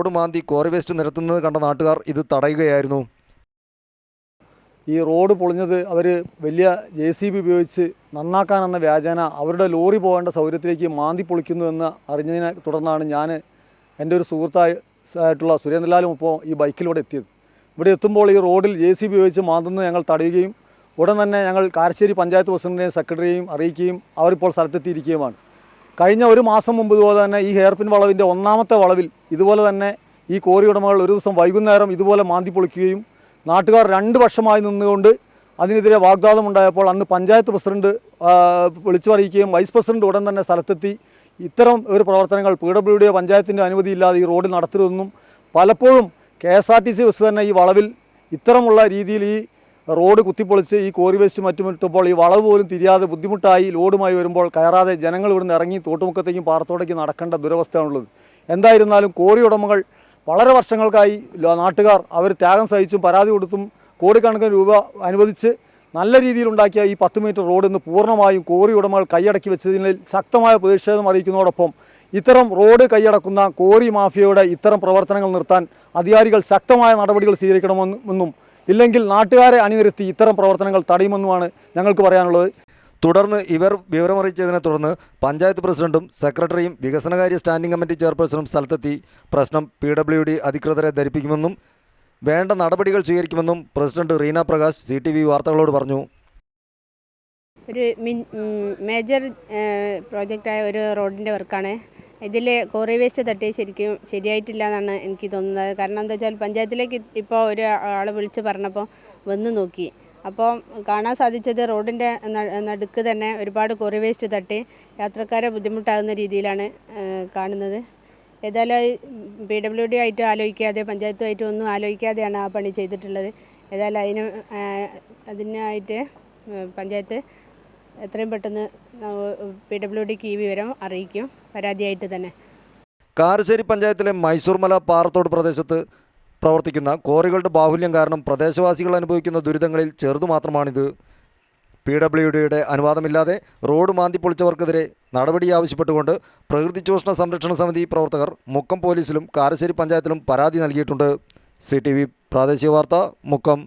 Road മാന്തി quarry waste നിരത്തുന്നത് കണ്ട നാട്ടുകാർ ഇത് തടയുകയായിരുന്നു. ഈ റോഡ് പൊളിഞ്ഞത് അവർ വലിയ ജെ സി ബി ഉപയോഗിച്ച് നന്നാക്കാനെന്ന വ്യാജേന അവരുടെ ലോറി പോകേണ്ട സൗകര്യത്തിലേക്ക് മാന്തി പൊളിക്കുന്നു എന്ന് അറിഞ്ഞതിനെ തുടർന്നാണ് ഞാൻ എന്റെ ഒരു സുഹൃത്തായി ആയിട്ടുള്ള സുരേന്ദ്രലാലും ഇപ്പോൾ ഈ ബൈക്കിലൂടെ എത്തിയത്. ഇവിടെ എത്തുമ്പോൾ ഈ റോഡിൽ ജെ സി ബി ഉപയോഗിച്ച് മാന്തുന്നത് ഞങ്ങൾ തടയുകയും ഉടൻ തന്നെ ഞങ്ങൾ കാരശ്ശേരി പഞ്ചായത്ത് പ്രസിഡന്റിനെയും സെക്രട്ടറിയെയും അറിയിക്കുകയും അവരിപ്പോൾ സ്ഥലത്തെത്തിയിരിക്കുകയുമാണ്. കഴിഞ്ഞ ഒരു മാസം മുമ്പ് ഇതുപോലെ തന്നെ ഈ ഹെയർപിൻ വളവിന്റെ ഒന്നാമത്തെ വളവിൽ ഇതുപോലെ തന്നെ ഈ കോറി ഉടമകൾ ഒരു ദിവസം വൈകുന്നേരം ഇതുപോലെ മാന്തി പൊളിക്കുകയും നാട്ടുകാർ രണ്ട് വർഷമായി നിന്നുകൊണ്ട് അതിനെതിരെ വാഗ്ദാനം ഉണ്ടായപ്പോൾ അന്ന് പഞ്ചായത്ത് പ്രസിഡന്റ് വിളിച്ചു അറിയിക്കുകയും വൈസ് പ്രസിഡന്റ് ഉടൻ തന്നെ സ്ഥലത്തെത്തി. ഇത്തരം ഒരു പ്രവർത്തനങ്ങൾ പി ഡബ്ല്യു ഡിയോ പഞ്ചായത്തിന്റെ അനുമതിയില്ലാതെ ഈ റോഡിൽ നടത്തരുതെന്നും പലപ്പോഴും K S R T C bus തന്നെ ഈ വളവിൽ ഇത്തരമുള്ള രീതിയിൽ ഈ റോഡ് കുത്തിപ്പൊളിച്ച് ഈ കോറി വേസ്റ്റ് മറ്റുമിട്ടപ്പോൾ ഈ വളവ് പോലും തിരിയാതെ ബുദ്ധിമുട്ടായി ലോഡുമായി വരുമ്പോൾ കയറാതെ ജനങ്ങൾ ഇവിടുന്ന് ഇറങ്ങി തോട്ടുമുക്കത്തേക്കും പാറത്തോടേക്കും നടക്കേണ്ട ദുരവസ്ഥയാണുള്ളത്. എന്തായിരുന്നാലും കോറി ഉടമകൾ വളരെ വർഷങ്ങൾക്കായി നാട്ടുകാർ അവർ ത്യാഗം സഹിച്ചും പരാതി കൊടുത്തും കോടിക്കണക്കിന് രൂപ അനുവദിച്ച് നല്ല രീതിയിലുണ്ടാക്കിയ ഈ പത്ത് മീറ്റർ റോഡ് ഇന്ന് പൂർണമായും കോറി ഉടമകൾ കൈയടക്കി വെച്ചതിൽ ശക്തമായ പ്രതിഷേധം അറിയിക്കുന്നതോടൊപ്പം ഇത്തരം റോഡ് കൈയടക്കുന്ന കോറി മാഫിയയുടെ ഇത്തരം പ്രവർത്തനങ്ങൾ നിർത്താൻ അധികാരികൾ ശക്തമായ നടപടികൾ സ്വീകരിക്കണമെന്നും ഇല്ലെങ്കിൽ നാട്ടുകാരെ അണിനിരത്തി ഇത്തരം പ്രവർത്തനങ്ങൾ തടയുമെന്നുമാണ് ഞങ്ങൾക്ക് പറയാനുള്ളത്. തുടർന്ന് ഇവർ വിവരമറിയിച്ചതിനെ തുടർന്ന് പഞ്ചായത്ത് പ്രസിഡന്റും സെക്രട്ടറിയും വികസനകാര്യ സ്റ്റാൻഡിംഗ് കമ്മിറ്റി ചെയർപേഴ്സണും സ്ഥലത്തെത്തി പ്രശ്നം പി ഡബ്ല്യു ഡി അധികൃതരെ ധരിപ്പിക്കുമെന്നും വേണ്ട നടപടികൾ സ്വീകരിക്കുമെന്നും president Reena Prakash C T V വാർത്തകളോട് പറഞ്ഞു. ഒരു മേജർ പ്രോജക്റ്റായ ഒരു റോഡിന്റെ വർക്കാണ്. ഇതിൽ കോറി വേസ്റ്റ് തട്ടി ശരിക്കും ശരിയായിട്ടില്ല എന്നാണ് എനിക്ക് തോന്നുന്നത്. കാരണം എന്താ വെച്ചാൽ പഞ്ചായത്തിലേക്ക് ഇപ്പോൾ ഒരു ആൾ വിളിച്ച് പറഞ്ഞപ്പോൾ വന്ന് നോക്കി. അപ്പോൾ കാണാൻ സാധിച്ചത് റോഡിന്റെ നടുക്ക് തന്നെ ഒരുപാട് കോറി വേസ്റ്റ് തട്ടി യാത്രക്കാരെ ബുദ്ധിമുട്ടാകുന്ന രീതിയിലാണ് കാണുന്നത്. ഏതായാലും പി ഡബ്ല്യു ഡി ആയിട്ട് ആലോചിക്കാതെ പഞ്ചായത്തുമായിട്ട് ഒന്നും ആലോചിക്കാതെയാണ് ആ പണി ചെയ്തിട്ടുള്ളത്. ഏതായാലും അതിന് അതിനായിട്ട് പഞ്ചായത്ത് എത്രയും പെട്ടെന്ന് പി ഡബ്ല്യു ഡിക്ക് ഈ വിവരം അറിയിക്കും. പരാതിയായിട്ട് തന്നെ. കാരശ്ശേരി പഞ്ചായത്തിലെ മൈസൂർമല പാറത്തോട് പ്രദേശത്ത് പ്രവർത്തിക്കുന്ന കോറികളുടെ ബാഹുല്യം കാരണം പ്രദേശവാസികൾ അനുഭവിക്കുന്ന ദുരിതങ്ങളിൽ ചെറുതു മാത്രമാണിത്. പി ഡബ്ല്യു ഡിയുടെ അനുവാദമില്ലാതെ റോഡ് മാന്തി പൊളിച്ചവർക്കെതിരെ നടപടി ആവശ്യപ്പെട്ടുകൊണ്ട് പ്രകൃതി ചൂഷണ സംരക്ഷണ സമിതി പ്രവർത്തകർ മുക്കം പോലീസിലും കാരശ്ശേരി പഞ്ചായത്തിലും പരാതി നൽകിയിട്ടുണ്ട്. സി പ്രാദേശിക വാർത്ത മുക്കം.